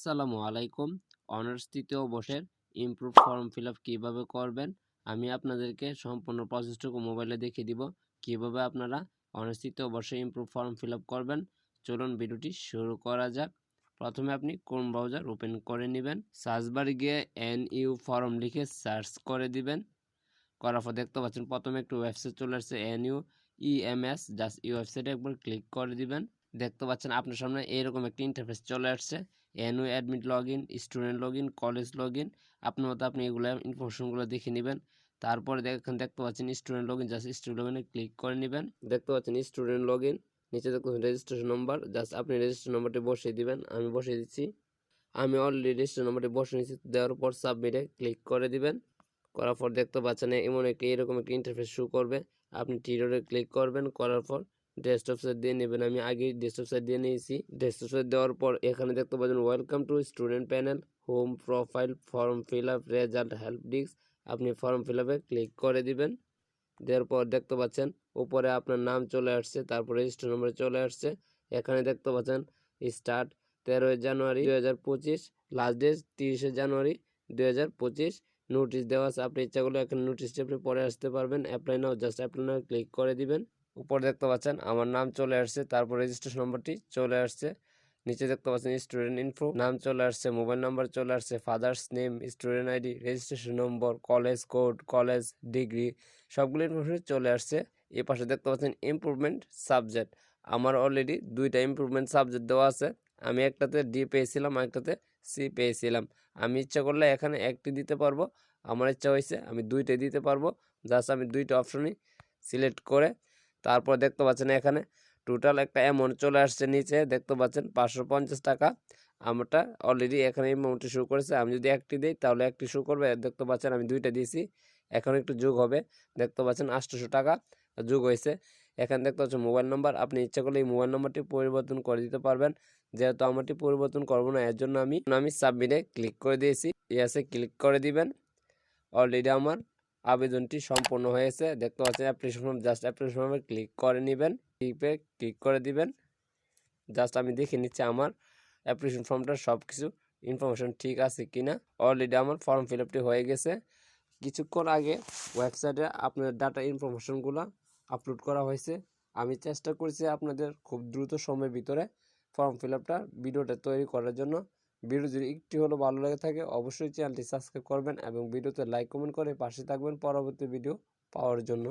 আসসালামু আলাইকুম। অনার্স তৃতীয় বর্ষের ইমপ্রুভ ফর্ম ফিল আপ কীভাবে করবেন? আমি আপনাদেরকে সম্পূর্ণ প্রসেসটুকু মোবাইলে দেখিয়ে দিব। কীভাবে আপনারা অনার্স তৃতীয় বর্ষে ইমপ্রুভ ফর্ম ফিল আপ করবেন? চলুন ভিডিওটি শুরু করা যাক। প্রথমে আপনি কোন ব্রাউজার ওপেন করে নেবেন। সার্চ বারে গিয়ে এন ইউ ফর্ম লিখে সার্চ করে দিবেন। করার পর দেখতে পাচ্ছেন, প্রথমে একটু ওয়েবসাইট চলে আসছে এন ইউ ইএমএস জাস্ট এই ওয়েবসাইটে একবার ক্লিক করে দিবেন। দেখতে পাচ্ছেন আপনার সামনে এরকম একটি ইন্টারফেস চলে আসছে। NU admit log in student log in college log in আপনার মতো আপনি এগুলো ইনফরমেশনগুলো দেখে নেবেন। তারপরে দেখেন দেখতে পাচ্ছেন student log in just student log ইনে ক্লিক করে নেবেন। দেখতে পাচ্ছেন স্টুডেন্ট লগ ইন নিচে দেখতে পাচ্ছেন রেজিস্ট্রেশন নম্বর জাস্ট আপনি রেজিস্ট্রেশন নম্বরটি বসিয়ে দিবেন, আমি বসিয়ে দিচ্ছি। আমি অলরেডি রেজিস্ট্রেশন নম্বরটি বসিয়ে নিচ্ছি দেওয়ার পর সাবমিটে ক্লিক করে দিবেন। করার পর দেখতে পাচ্ছেন এমন একটি, এরকম একটি ইন্টারফেস শো করবে। আপনি টিরোরে ক্লিক করবেন, করার পর ডেস্কটপ সাইট দিয়ে নেবেন। আমি আগে ডেস্কটপ সাইট দিয়ে নিয়েছি। ডেস্কটপ সাইট দেওয়ার পর এখানে দেখতে পাচ্ছেন welcome to student panel home profile form fill up result help desk আপনি ফর্ম ফিল আপে ক্লিক করে দিবেন। দেওয়ার পর দেখতে পাচ্ছেন, উপরে আপনার নাম চলে আসছে, তারপর রেজিস্টার নম্বরে চলে আসছে। এখানে দেখতে পাচ্ছেন স্টার্ট তেরোই জানুয়ারি দু হাজার পঁচিশ লাস্ট ডেট তিরিশে জানুয়ারি দু হাজার পঁচিশ। নোটিশ দেওয়া আছে, আপনি ইচ্ছা করলে এখানে নোটিশটি আপনি পরে আসতে পারবেন। Apply now just apply now click করে দিবেন। উপরে দেখতে পাচ্ছেন, আমার নাম চলে আসছে, তারপর রেজিস্ট্রেশন নম্বরটি চলে আসছে। নিচে দেখতে পাচ্ছেন স্টুডেন্ট ইনফো নাম চলে আসছে মোবাইল নাম্বার চলে আসছে father's name student ID registration number college code college degree সবগুলো ইনফরমেশন চলে আসছে। এ পাশে দেখতে পাচ্ছেন ইমপ্রুভমেন্ট সাবজেক্ট আমার অলরেডি দুইটা ইমপ্রুভমেন্ট সাবজেক্ট দেওয়া আছে। আমি একটাতে ডি পেয়েছিলাম একটাতে সি পেয়েছিলাম। আমি ইচ্ছা করলে এখানে একটি দিতে পারব। আমার ইচ্ছা হয়েছে আমি দুইটাই দিতে পারব। জাস্ট আমি দুইটা অপশনই সিলেক্ট করে তারপর দেখতে পাচ্ছেন এখানে টোটাল একটা অ্যামাউন্ট চলে আসছে নিচে। দেখতে পাচ্ছেন পাঁচশো পঞ্চাশ টাকা। আমারটা অলরেডি এখানে অ্যামাউন্টটি শো করেছে। আমি যদি একটি দিই, তাহলে একটি শো করবে। দেখতে পাচ্ছেন আমি দুইটা দিয়েছি। এখন একটু যোগ হবে। দেখতে পাচ্ছেন আটশোশো টাকা যোগ হয়েছে। এখানে দেখতে পাচ্ছেন মোবাইল নাম্বার আপনি ইচ্ছা করলে এই মোবাইল নাম্বারটি পরিবর্তন করে দিতে পারবেন। যেহেতু আমারটি পরিবর্তন করব না, এর জন্য আমি আমি সাবমিটে ক্লিক করে দিয়েছি। ইয়াসে ক্লিক করে দিবেন। অলরেডি আমার আবেদনটি সম্পূর্ণ হয়েছে। দেখতে পাচ্ছেন অ্যাপ্লিকেশন ফর্ম জাস্ট অ্যাপ্লিকেশন ফর্মে ক্লিক করে নেবেন। ক্লিপে ক্লিক করে দিবেন। জাস্ট আমি দেখে নিচ্ছি আমার অ্যাপ্লিকেশন ফর্মটার সব কিছু ইনফরমেশন ঠিক আছে কি না অলরেডি আমার ফর্ম ফিল আপটি হয়ে গেছে। কিছুক্ষণ আগে ওয়েবসাইটে আপনার ডাটা ইনফরমেশনগুলো আপলোড করা হয়েছে। আমি চেষ্টা করছি আপনাদের খুব দ্রুত সময়ের ভিতরে ফর্ম ফিল আপটা ভিডিওটা তৈরি করার জন্য। ভিডিও যদি একটি হলো ভালো লাগে থাকে, অবশ্যই চ্যানেলটি সাবস্ক্রাইব করবেন এবং ভিডিওতে লাইক, কমেন্ট করে পাশে থাকবেন পরবর্তী ভিডিও পাওয়ার জন্য।